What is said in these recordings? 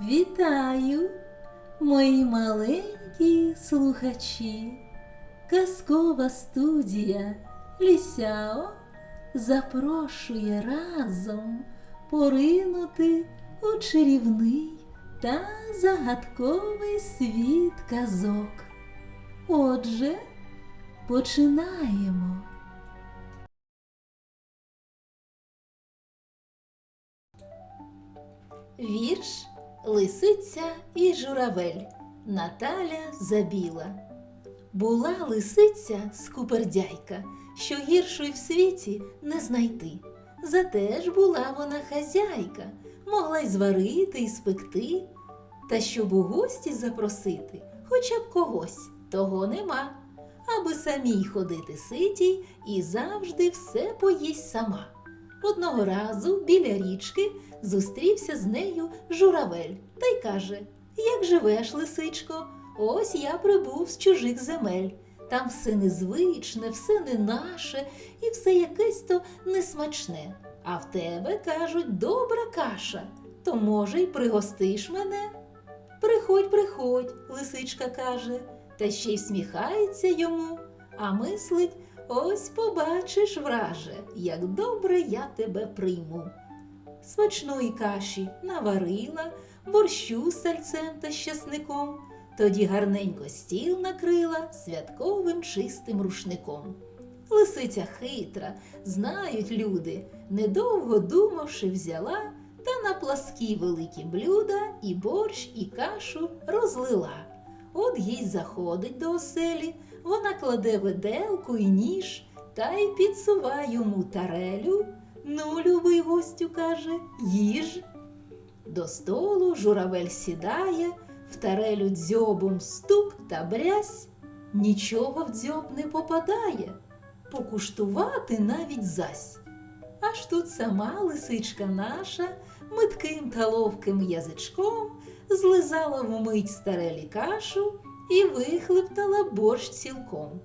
Вітаю, мої маленькі слухачі. Казкова студія Лісяо запрошує разом поринути у чарівний та загадковий світ казок. Отже, починаємо. Вірш Лисиця і журавель Наталя Забіла. Була лисиця скупердяйка, що гіршої в світі не знайти. Зате ж була вона хазяйка, могла й зварити і спекти. Та щоб у гості запросити, хоча б когось, того нема, аби самій ходити ситій і завжди все поїсть сама. Одного разу біля річки зустрівся з нею журавель та й каже: Як живеш, лисичко? Ось я прибув з чужих земель. Там все незвичне, все не наше і все якесь то несмачне. А в тебе, кажуть, добра каша, то, може, й пригостиш мене? Приходь, приходь, лисичка каже, та ще й всміхається йому, а мислить, ось побачиш, враже, як добре я тебе прийму. Смачної каші наварила, борщу з сальцем та щасником, тоді гарненько стіл накрила святковим чистим рушником. Лисиця хитра, знають люди, недовго думавши, взяла та на пласкі великі блюда і борщ, і кашу розлила. От їй заходить до оселі, вона кладе виделку і ніж та й підсуває йому тарелю. Ну, любий гостю, каже, їж. До столу журавель сідає, в тарелю дзьобом стук та брязь, нічого в дзьоб не попадає, покуштувати навіть зась. Аж тут сама лисичка наша митким та ловким язичком злизала вмить старелі кашу і вихлептала борщ цілком.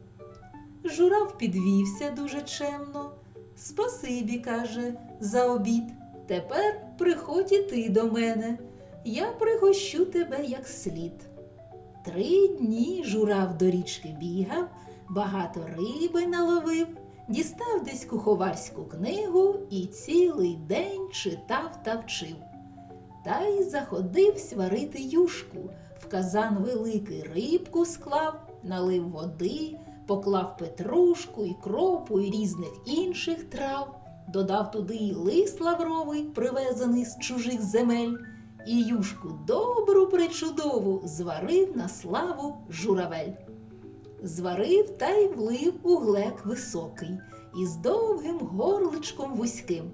Журав підвівся дуже чемно. Спасибі, каже, за обід. Тепер приходь і ти до мене. Я пригощу тебе як слід. Три дні журав до річки бігав, багато риби наловив, дістав десь куховарську книгу і цілий день читав та вчив. Та й заходивсь варити юшку, в казан великий рибку склав, налив води, поклав петрушку, і кропу і різних інших трав, додав туди і лист лавровий, привезений з чужих земель, і юшку добру причудову зварив на славу журавель. Зварив та й влив у глек високий із довгим горличком вузьким.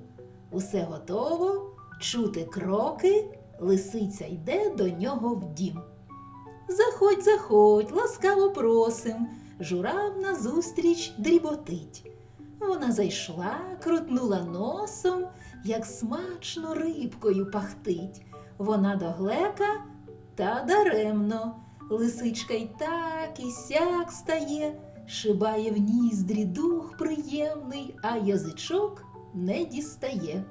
Усе готово, чути кроки, лисиця йде до нього в дім. Заходь, заходь, ласкаво просим, журав назустріч дріботить. Вона зайшла, крутнула носом, як смачно рибкою пахтить. Вона до глека та даремно. Лисичка й так і сяк стає, шибає в ніздрі дух приємний, а язичок не дістає.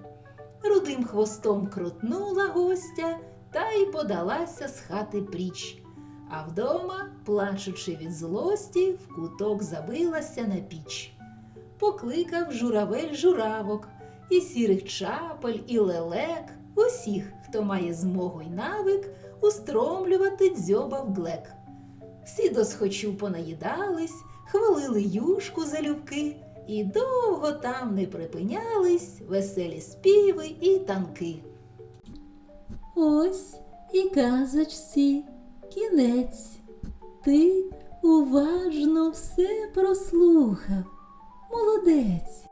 Рудим хвостом крутнула гостя та й подалася з хати пріч. А вдома, плачучи від злості, в куток забилася на піч. Покликав журавель журавок, і сірих чапель, і лелек, усіх, хто має змогу й навик устромлювати дзьоба в глек. Всі досхочу понаїдались, хвалили юшку залюбки, і довго там не припинялись веселі співи і танки. Ось і казочці кінець. Ти уважно все прослухав. Молодець.